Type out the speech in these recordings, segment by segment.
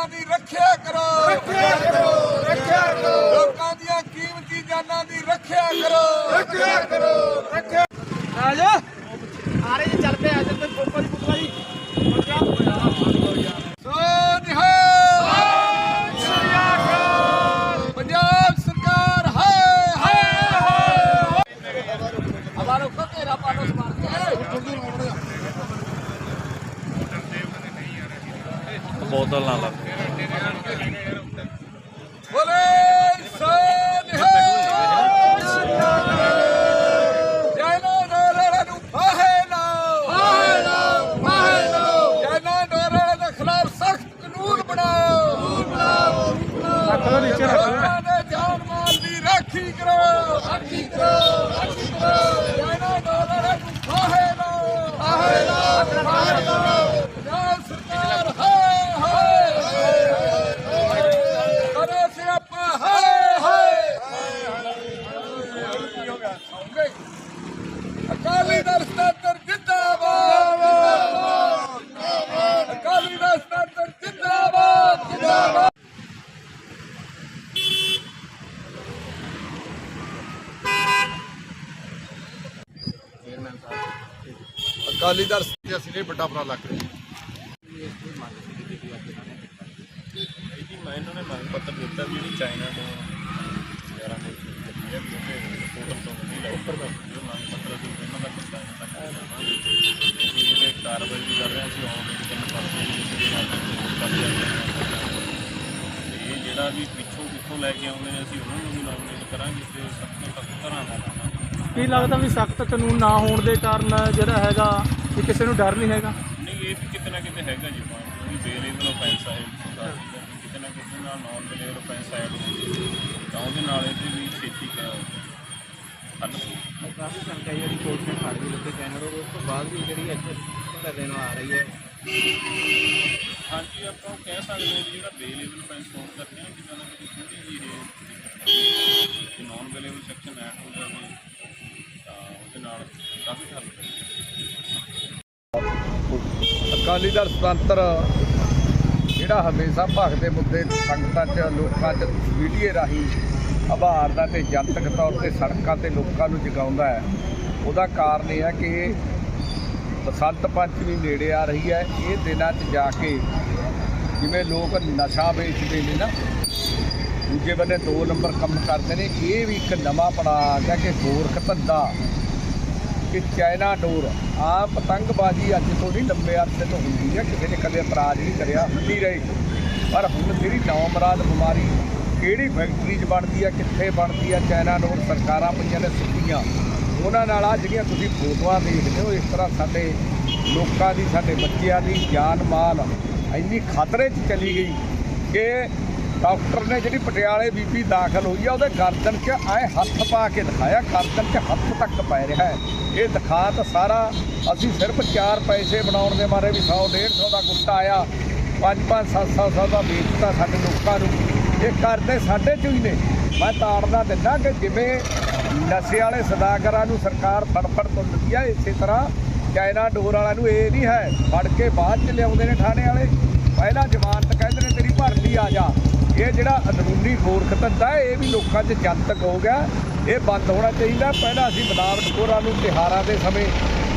ਜਾਨਾਂ ਦੀ ਰੱਖਿਆ ਕਰੋ। ਰੱਖਿਆ ਕਰੋ ਰੱਖਿਆ ਕਰੋ। ਲੋਕਾਂ ਦੀਆਂ ਕੀਮਤੀ ਜਾਨਾਂ ਦੀ ਰੱਖਿਆ ਕਰੋ। ਰੱਖਿਆ ਕਰੋ ਰੱਖਿਆ। ਆਰੇ ਜੀ ਚੱਲ ਚੱਲ ਦੀ ਪੁੱਤਰਾ ਜੀ। ਸੋਨਿਹਾ ਪੰਜਾਬ ਸਰਕਾਰ ਹਾਏ ਹਾਏ ਹਮਾਰਾ ਉੱਪਰ ਤੇਰਾ ਪਾਲੋ ਸਮਾਰ ਕੇ ਬੋਤਲ ਨਾਲ ਲਾ ਬੋਲੇ ਸੋਨਿਹਾ ਜੈਨਾ ਡੋਰਾਂ ਨੂੰ ਫਾਹੇ ਲਾਓ ਫਾਹੇ ਲਾਓ ਫਾਹੇ ਲਾਓ ਜੈਨਾ ਡੋਰਾਂ ਦੇ ਖਿਲਾਫ ਸਖਤ ਕਾਨੂੰਨ ਬਣਾਓ ਕਾਨੂੰਨ ਬਣਾਓ ਰੱਖੋ ਨੀਚੇ ਰੱਖੋ ਲੋਕਾਂ ਦੇ ਜਾਨ ਮਾਲ ਦੀ ਰਾਖੀ ਕਰੋ ਰਾਖੀ ਕਰੋ ਰਾਖੀ ਕਰੋ ਜੈਨਾ ਡੋਰਾਂ ਨੂੰ ਫਾਹੇ ਲਾਓ ਫਾਹੇ ਲਾਓ ਫਾਹੇ ਲਾਓ ਪੰਜਾਬ ਸਰਕਾਰ ਹਾਏ ਹਾਏ ਕਰੋ ਸਿਆਪਾ ਹਾਏ ਹਾਏ ਅਕਾਲੀ ਦਲ ਸਤਾਤਰ ਜਿੰਦਾਬਾਦ ਜਿੰਦਾਬਾਦ ਅਕਾਲੀ ਦਲ ਸਤਾਤਰ ਜਿੰਦਾਬਾਦ ਜਿੰਦਾਬਾਦ ਅਕਾਲੀ ਦਲ ਅਸੀਂ ਇਹ ਵੱਡਾ ਉਪਰਾਲਾ ਕਰਿਆ ਜੀ ਮੈਂ ਇਹਨਾਂ ਨੇ ਮੰਗ ਪੱਤਰ ਦਿੱਤਾ ਵੀ ਜਿਹੜੀ ਚਾਈਨਾ ਤੋਂ ਯਾਰਾਂ ਦੇ ਲੱਗੀ ਹੈ ਉਹਦੇ ਫੋਟੋ ਤੋਂ ਨਹੀਂ ਲੈ ਉੱਪਰ ਦਾ ਜੋ ਮੰਗ ਪੱਤਰ ਸੀ ਉਹਨਾਂ ਦਾ ਕਿੱਤਾ ਤੱਕ ਇਹਦੇ ਕਾਰਵਾਈ ਵੀ ਕਰ ਰਹੇ ਤਿੰਨ ਜਿਹੜੇ ਨਾਲ ਇਹ ਵੀ ਪਿੱਛੋਂ ਕਿੱਥੋਂ ਲੈ ਕੇ ਆਉਂਦੇ ਨੇ ਅਸੀਂ ਉਹਨਾਂ ਨੂੰ ਵੀ ਨੋਮੀਨੇਟ ਕਰਾਂਗੇ ਤੇ ਸਖਤ ਤੋਂ ਲਾਵਾਂਗੇ ਕੀ ਲੱਗਦਾ ਵੀ ਸਖਤ ਕਾਨੂੰਨ ਨਾ ਹੋਣ ਦੇ ਕਾਰਨ ਜਿਹੜਾ ਹੈਗਾ ਵੀ ਕਿਸੇ ਨੂੰ ਡਰ ਨਹੀਂ ਹੈਗਾ? ਨਹੀਂ ਇਹ ਵੀ ਕਿਤੇ ਨਾ ਕਿਤੇ ਹੈਗਾ ਜੀ। ਬੇਲੇਬਲ ਆਫੈਂਸ ਹੈ ਕਿਤੇ ਨਾ ਕਿਤੇ ਨਾਲ ਨਾਨ ਬੇਲੇਬਲ ਆਫੈਂਸ ਹੈ ਤਾਂ ਉਹਦੇ ਨਾਲ ਇਹਦੀ ਵੀ ਛੇਤੀ ਕਰ। ਕਾਫੀ ਸੰਖਿਆ ਜਿਹੜੀ ਕੋਰਟ ਨੇ ਫੜ ਉਸ ਤੋਂ ਬਾਅਦ ਵੀ ਜਿਹੜੀ ਇੱਥੇ ਧਰਨੇ ਨੂੰ ਆ ਰਹੀ ਹੈ। ਹਾਂਜੀ ਆਪਾਂ ਉਹ ਕਹਿ ਸਕਦੇ ਹਾਂ ਵੀ ਜਿਹੜਾ ਬੇਲੇਬਲ ਆਫੈਂਸ ਹੋਣ ਕਰਕੇ ਥੋੜੀ ਜਿਹੀ ਇਹ ਅਕਾਲੀ ਦਲ ਸੁਤੰਤਰ। ਜਿਹੜਾ ਹਮੇਸ਼ਾ ਭਗਦੇ ਮੁੱਦੇ, ਸੰਗਤਾਂ 'ਚ, ਲੋਕਾਂ 'ਚ, ਮੀਡੀਏ ਰਾਹੀਂ ਆਭਾਰ ਦਾ ਤੇ ਜਨਤਕ ਤੌਰ ਤੇ ਸੜਕਾਂ ਤੇ ਲੋਕਾਂ ਨੂੰ ਜਗਾਉਂਦਾ ਹੈ। ਉਹਦਾ ਕਾਰਨ ਇਹ ਹੈ ਕਿ ਬਸੰਤ ਪੰਚਮੀ ਨੇੜੇ ਆ ਰਹੀ ਹੈ। ਇਹ ਦਿਨਾਂ 'ਚ ਜਾ ਕੇ ਜਿਵੇਂ ਲੋਕ ਨਸ਼ਾ ਵੇਚਦੇ ਨੇ ਨਾ, ਦੂਜੇ ਬੰਨੇ ਦੋ ਨੰਬਰ ਕੰਮ ਕਰਦੇ ਨੇ। ਇਹ ਵੀ ਇੱਕ ਨਵਾਂ ਪੜਾਅ ਆ ਗਿਆ ਕਿ ਗੋਰਖ ਧੰਦਾ ਕਿ ਚਾਈਨਾ ਡੋਰ ਆ ਪਤੰਗਬਾਜ਼ੀ ਅੱਜ ਤੋਂ ਨਹੀਂ, ਲੰਬੇ ਅਰਸੇ ਤੋਂ ਹੁੰਦੀ ਹੈ। ਕਿਸੇ ਨੇ ਕਦੇ ਇਤਰਾਜ਼ ਨਹੀਂ ਕਰਿਆ, ਹੁੰਦੀ ਰਹੇਗੀ ਪਰ ਹੁਣ ਜਿਹੜੀ ਨੌਮਰਾਦ ਬਿਮਾਰੀ ਕਿਹੜੀ ਫੈਕਟਰੀ 'ਚ ਬਣਦੀ ਹੈ, ਕਿੱਥੇ ਬਣਦੀ ਹੈ? ਚਾਈਨਾ ਡੋਰ ਸਰਕਾਰਾਂ ਪਈਆਂ ਨੇ ਸਿੱਧੀਆਂ ਉਹਨਾਂ ਨਾਲ ਆ ਜਿਹੜੀਆਂ ਤੁਸੀਂ ਫੋਟੋਆਂ ਦੇਖਦੇ ਹੋ, ਇਸ ਤਰ੍ਹਾਂ ਸਾਡੇ ਲੋਕਾਂ ਦੀ, ਸਾਡੇ ਬੱਚਿਆਂ ਦੀ ਜਾਨ ਮਾਲ ਇੰਨੀ ਖਤਰੇ 'ਚ ਚਲੀ ਗਈ ਕਿ ਡਾਕਟਰ ਨੇ ਜਿਹੜੀ ਪਟਿਆਲੇ ਬੀਬੀ ਦਾਖਲ ਹੋਈ ਆ, ਉਹਦੇ ਗਰਦਨ 'ਚ ਐ ਹੱਥ ਪਾ ਕੇ ਦਿਖਾਇਆ, ਗਰਦਨ 'ਚ ਹੱਥ ਤੱਕ ਪੈ ਰਿਹਾ ਹੈ। ਇਹ ਦਿਖਾ ਤਾਂ ਸਾਰਾ, ਅਸੀਂ ਸਿਰਫ 4 ਪੈਸੇ ਬਣਾਉਣ ਦੇ ਮਾਰੇ ਵੀ 100 150 ਦਾ ਗੁੱਟਾ ਆਇਆ। 5 5 7 700 ਦਾ ਵੇਚਤਾ ਸਾਡੇ ਲੋਕਾਂ ਨੂੰ। ਇਹ ਕਰਦੇ ਸਾਡੇ ਚੋਂ ਹੀ ਨੇ। ਮੈਂ ਤਾੜਨਾ ਦਿੰਦਾ ਕਿ ਜਿਵੇਂ ਨਸ਼ੇ ਵਾਲੇ ਸਦਾਗਰਾਂ ਨੂੰ ਸਰਕਾਰ ਫੜਫੜ ਤੋਂ ਦਿੰਦੀ ਆ, ਇਸੇ ਤਰ੍ਹਾਂ ਚਾਈਨਾ ਡੋਰ ਵਾਲਿਆਂ ਨੂੰ ਇਹ ਨਹੀਂ ਹੈ, ਫੜ ਕੇ ਬਾਅਦ ਚ ਲਿਆਉਂਦੇ ਨੇ ਥਾਣੇ ਵਾਲੇ। ਪਹਿਲਾਂ ਜ਼ਮਾਨਤ ਕਹਿੰਦੇ ਨੇ, ਤੇਰੀ ਭਰਤੀ ਆ ਜਾ। ਇਹ ਜਿਹੜਾ ਅੰਦਰੂਨੀ ਗੋਰਖ ਧੰਦਾ ਹੈ, ਇਹ ਵੀ ਲੋਕਾਂ 'ਚ ਜਨਤਕ ਹੋ ਗਿਆ। ਇਹ ਬੰਦ ਹੋਣਾ ਚਾਹੀਦਾ। ਪਹਿਲਾਂ ਅਸੀਂ ਮਿਲਾਵਟਖੋਰਾਂ ਨੂੰ ਤਿਹਾਰਾਂ ਦੇ ਸਮੇਂ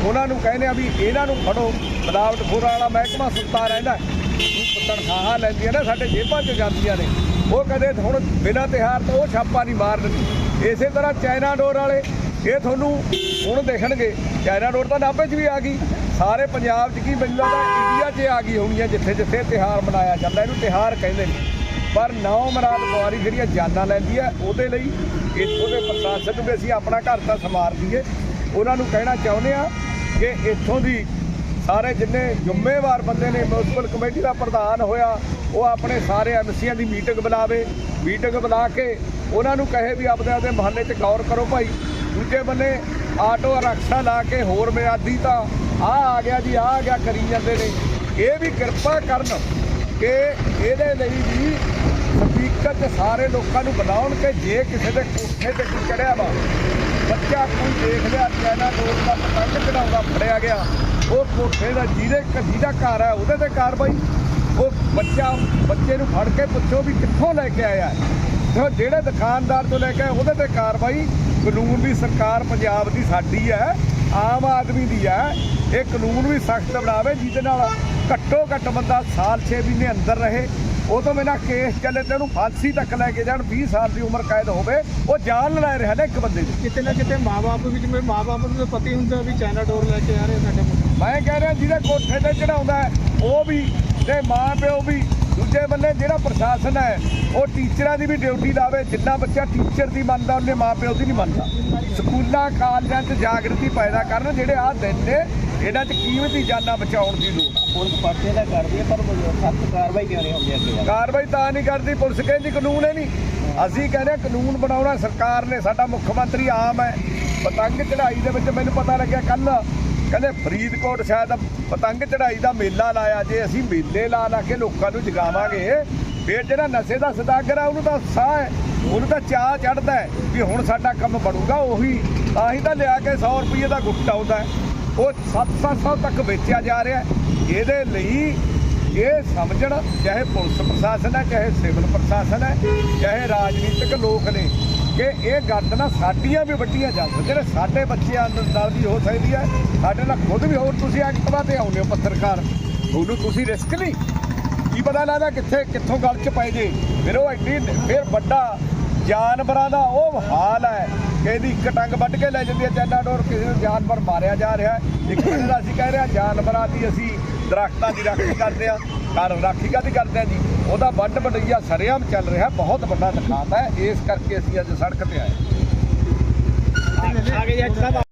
ਉਹਨਾਂ ਨੂੰ ਕਹਿੰਦੇ ਆ ਵੀ ਇਹਨਾਂ ਨੂੰ ਫੜੋ। ਮਿਲਾਵਟਖੋਰਾਂ ਵਾਲਾ ਮਹਿਕਮਾ ਸੁੱਤਾ ਰਹਿੰਦਾ ਤਨਖਾਹਾਂ ਲੈਂਦੀਆਂ ਨੇ ਸਾਡੇ ਜੇਬਾਂ 'ਚ ਜਾਂਦੀਆਂ ਨੇ। ਉਹ ਕਦੇ ਹੁਣ ਬਿਨਾਂ ਤਿਹਾਰ ਤੋਂ ਉਹ ਛਾਪਾ ਨਹੀਂ ਮਾਰਨਗੇ ਇਸੇ ਤਰ੍ਹਾਂ ਚਾਈਨਾ ਡੋਰ ਵਾਲੇ ਇਹ ਤੁਹਾਨੂੰ ਹੁਣ ਦੇਖਣਗੇ। ਚਾਈਨਾ ਡੋਰ ਤਾਂ ਨਾਭੇ 'ਚ ਵੀ ਆ ਗਈ। ਸਾਰੇ ਪੰਜਾਬ 'ਚ ਕੀ ਮੈਨੂੰ ਲੱਗਦਾ ਇੰਡੀਆ 'ਚ ਆ ਗਈ ਹੋਣੀ ਹੈ ਜਿੱਥੇ ਜਿੱਥੇ ਤਿਹਾਰ ਮਨਾਇਆ ਜਾਂਦਾ। ਇਹਨੂੰ ਤਿਹਾਰ ਕਹਿੰਦੇ ਨੇ। ਪਰ ਨੌ ਮਰਾਦ ਬਿਮਾਰੀ ਜਿਹੜੀਆਂ ਜਾਨਾਂ ਲੈਂਦੀ ਹੈ ਉਹਦੇ ਲਈ ਇੱਥੋਂ ਦੇ ਪ੍ਰਸ਼ਾਸਨ ਨੂੰ ਵੀ ਅਸੀਂ ਆਪਣਾ ਘਰ ਤਾਂ ਸਮਾਰ ਦਈਏ। ਉਹਨਾਂ ਨੂੰ ਕਹਿਣਾ ਚਾਹੁੰਦੇ ਆ ਕਿ ਇੱਥੋਂ ਦੀ ਸਾਰੇ ਜਿੰਨੇ ਜ਼ਿੰਮੇਵਾਰ ਬੰਦੇ ਨੇ ਮਿਊਨਿਸਪਲ ਕਮੇਟੀ ਦਾ ਪ੍ਰਧਾਨ ਹੋਇਆ, ਉਹ ਆਪਣੇ ਸਾਰੇ ਐਮਸੀਆਂ ਦੀ ਮੀਟਿੰਗ ਬੁਲਾਵੇ। ਮੀਟਿੰਗ ਬੁਲਾ ਕੇ ਉਹਨਾਂ ਨੂੰ ਕਹੇ ਵੀ ਆਪਦੇ ਆਪਦੇ ਮਹੱਲੇ 'ਚ ਗੌਰ ਕਰੋ ਭਾਈ। ਦੂਜੇ ਬੰਨੇ ਆਟੋ ਰਕਸ਼ਾ ਲਾ ਕੇ ਹੋਰ ਮਿਆਦੀ ਤਾਂ ਆ ਆ ਗਿਆ ਜੀ ਆ ਆ ਗਿਆ ਕਰੀ ਜਾਂਦੇ ਨੇ। ਇਹ ਵੀ ਕਿਰਪਾ ਕਰਨ ਕਿ ਇਹਦੇ ਲਈ ਵੀ ਸਪੀਕਰ ਤੇ ਸਾਰੇ ਲੋਕਾਂ ਨੂੰ ਬੁਲਾਉਣ ਕਿ ਜੇ ਕਿਸੇ ਦੇ ਕੋਠੇ ਤੇ ਕੋਈ ਚੜਿਆ ਵਾ ਬੱਚਾ ਕੋਈ ਦੇਖ ਲਿਆ ਚੈਨਾ ਡੋਰ ਦਾ ਪਤੰਗ ਚੜਾਉਂਦਾ ਫੜਿਆ ਗਿਆ ਉਹ ਕੋਠੇ ਦਾ ਜਿਹਦੇ ਜਿਹਦਾ ਘਰ ਹੈ ਉਹਦੇ ਤੇ ਕਾਰਵਾਈ। ਉਹ ਬੱਚਾ ਬੱਚੇ ਨੂੰ ਫੜ ਕੇ ਪੁੱਛੋ ਵੀ ਕਿੱਥੋਂ ਲੈ ਕੇ ਆਇਆ ਹੈ। ਜਿਹੜੇ ਦੁਕਾਨਦਾਰ ਤੋਂ ਲੈ ਕੇ ਆਇਆ, ਉਹਦੇ ਤੇ ਕਾਰਵਾਈ ਕਾਨੂੰਨ ਦੀ ਸਰਕਾਰ ਪੰਜਾਬ ਦੀ ਸਾਡੀ ਹੈ ਆਮ ਆਦਮੀ ਦੀ ਹੈ। ਇਹ ਕਾਨੂੰਨ ਵੀ ਸਖਤ ਬਣਾਵੇ ਜਿਹਦੇ ਨਾਲ ਘੱਟੋ ਘੱਟ ਬੰਦਾ ਸਾਲ 6 ਮਹੀਨੇ ਅੰਦਰ ਰਹੇ। ਉਹ ਤੋਂ ਬਿਨਾਂ ਕੇਸ ਚੱਲੇ ਤੇ ਉਹਨੂੰ ਫਾਂਸੀ ਤੱਕ ਲੈ ਕੇ ਜਾਣ 20 ਸਾਲ ਦੀ ਉਮਰ ਕੈਦ ਹੋਵੇ ਉਹ ਜਾਨ ਲੈ ਰਿਹਾ ਨਾ ਇੱਕ ਬੰਦੇ ਦੀ। ਕਿਤੇ ਨਾ ਕਿਤੇ ਮਾਪੇ ਵਿੱਚ ਮੇਰੇ ਮਾਪੇ ਨੂੰ ਪਤਾ ਹੁੰਦਾ ਵੀ ਚਾਈਨਾ ਡੋਰ ਲੈ ਕੇ ਆ ਰਹੇ ਸਾਡੇ ਮੈਂ ਕਹਿ ਰਿਹਾ ਜਿਹਦੇ ਕੋਠੇ ਤੇ ਚੜਾਉਂਦਾ ਉਹ ਵੀ ਤੇ ਮਾਂ ਪਿਓ ਵੀ ਦੂਜੇ ਬੰਨੇ ਜਿਹੜਾ ਪ੍ਰਸ਼ਾਸਨ ਹੈ ਉਹ ਟੀਚਰਾਂ ਦੀ ਵੀ ਡਿਊਟੀ ਲਾਵੇ ਜਿੰਨਾ ਬੱਚਾ ਟੀਚਰ ਦੀ ਮੰਨਦਾ ਉਹਨੇ ਮਾਂ ਪਿਓ ਦੀ ਨਹੀਂ ਮੰਨਦਾ। ਸਕੂਲਾਂ ਕਾਲਜਾਂ 'ਚ ਜਾਗਰਤੀ ਪੈਦਾ ਕਰਨ ਜਿਹੜੇ ਆਹ ਦਿਨ ਨੇ ਇਹਨਾਂ 'ਚ ਕੀਮਤੀ ਜਾਨਾਂ ਬਚਾਉਣ ਦੀ ਲੋੜ ਆ? ਪੁਲਿਸ ਪਰਚੇ ਦਾ ਕਰਦੀ ਹੈ ਪਰ ਸਖਤ ਕਾਰਵਾਈ ਕਿਉਂ ਨਹੀਂ ਹੁੰਦੀ ਅੱਗੇ ਕਾਰਵਾਈ ਤਾਂ ਨਹੀਂ ਕਰਦੀ ਪੁਲਿਸ ਕਹਿੰਦੀ ਕਾਨੂੰਨ ਹੈ ਨਹੀਂ। ਅਸੀਂ ਕਹਿੰਦੇ ਕਾਨੂੰਨ ਬਣਾਉਣਾ ਸਰਕਾਰ ਨੇ ਸਾਡਾ ਮੁੱਖ ਮੰਤਰੀ ਆਮ ਹੈ। ਪਤੰਗ ਚੜਾਈ ਦੇ ਵਿੱਚ ਮੈਨੂੰ ਪਤਾ ਲੱਗਿਆ ਕੱਲ ਕਹਿੰਦੇ ਫਰੀਦਕੋਟ ਸ਼ਾਇਦ ਪਤੰਗ ਚੜਾਈ ਦਾ ਮੇਲਾ ਲਾਇਆ ਜੇ ਅਸੀਂ ਮੇਲੇ ਲਾ ਲਾ ਕੇ ਲੋਕਾਂ ਨੂੰ ਜਗਾਵਾਂਗੇ। ਫਿਰ ਜਿਹੜਾ ਨਸ਼ੇ ਦਾ ਸਦਾਗਰ ਆ ਉਹਨੂੰ ਤਾਂ ਸਾਹ ਹੈ ਉਹਨੂੰ ਤਾਂ ਚਾਹ ਚੜਦਾ ਵੀ ਹੁਣ ਸਾਡਾ ਕੰਮ ਬਣੂਗਾ ਉਹੀ। ਤਾਂ ਹੀ ਤਾਂ ਲਿਆ ਕੇ 100 ਰੁਪਏ ਦਾ ਗੁੱਟ ਆਉਂਦਾ ਉਹ 7-700 ਤੱਕ ਵੇਚਿਆ ਜਾ ਰਿਹਾ ਇਹਦੇ ਲਈ ਇਹ ਸਮਝਣ, ਚਾਹੇ ਪੁਲਿਸ ਪ੍ਰਸ਼ਾਸਨ ਹੈ, ਚਾਹੇ ਸਿਵਲ ਪ੍ਰਸ਼ਾਸਨ ਹੈ, ਚਾਹੇ ਰਾਜਨੀਤਿਕ ਲੋਕ ਨੇ, ਕਿ ਇਹ ਗੰਦ ਨਾ ਸਾਡੀਆਂ ਵੀ ਵੱਡੀਆਂ ਜਾ ਸਕਦੇ ਨੇ। ਸਾਡੇ ਬੱਚਿਆਂ ਨਾਲ ਵੀ ਹੋ ਸਕਦੀ ਹੈ। ਸਾਡੇ ਨਾਲ ਖੁਦ ਵੀ ਹੋਰ ਤੁਸੀਂ ਐਕਟਿਵਾ ਤੇ ਆਉਂਦੇ ਹੋ ਪੱਤਰਕਾਰ। ਤੁਹਾਨੂੰ ਤੁਸੀਂ ਰਿਸਕ ਨਹੀਂ। ਕੀ ਪਤਾ ਲੱਗਦਾ ਕਿੱਥੇ, ਕਿੱਥੋਂ ਗੱਲ ਚ ਪੈ ਜੇ। ਫਿਰ ਉਹ ਐਡੀ, ਫਿਰ ਵੱਡਾ ਜਾਨਵਰਾਂ ਦਾ ਉਹ ਹਾਲ ਹੈ ਇਹਦੀ ਇੱਕ ਟੰਗ ਵੱਢ ਕੇ ਲੈ ਜਾਂਦੀ ਹੈ ਚਾਈਨਾ ਡੋਰ ਕਿਸੇ ਨੂੰ ਜਾਨਵਰ ਮਾਰਿਆ ਜਾ ਰਿਹਾ ਹੈ। ਇੱਕ ਬੰਦੇ ਅਸੀਂ ਕਹਿ ਰਹੇ ਹਾਂ, ਜਾਨਵਰਾਂ ਦੀ ਅਸੀਂ ਦਰਖਤਾਂ ਦੀ ਰਾਖੀ ਕਰਦੇ ਆ ਘਰ ਰਾਖੀ ਕਾਹਦੀ ਕਰਦੇ ਆ ਜੀ? ਉਹਦਾ ਵੱਢ ਵਡਈਆ ਸਰੇਆਮ ਚੱਲ ਰਿਹਾ, ਬਹੁਤ ਵੱਡਾ ਨੁਕਸਾਨ ਹੈ। ਇਸ ਕਰਕੇ ਅਸੀਂ ਅੱਜ ਸੜਕ ਤੇ ਆਏ ਆ ਗਏ ਸਾਹਿਬ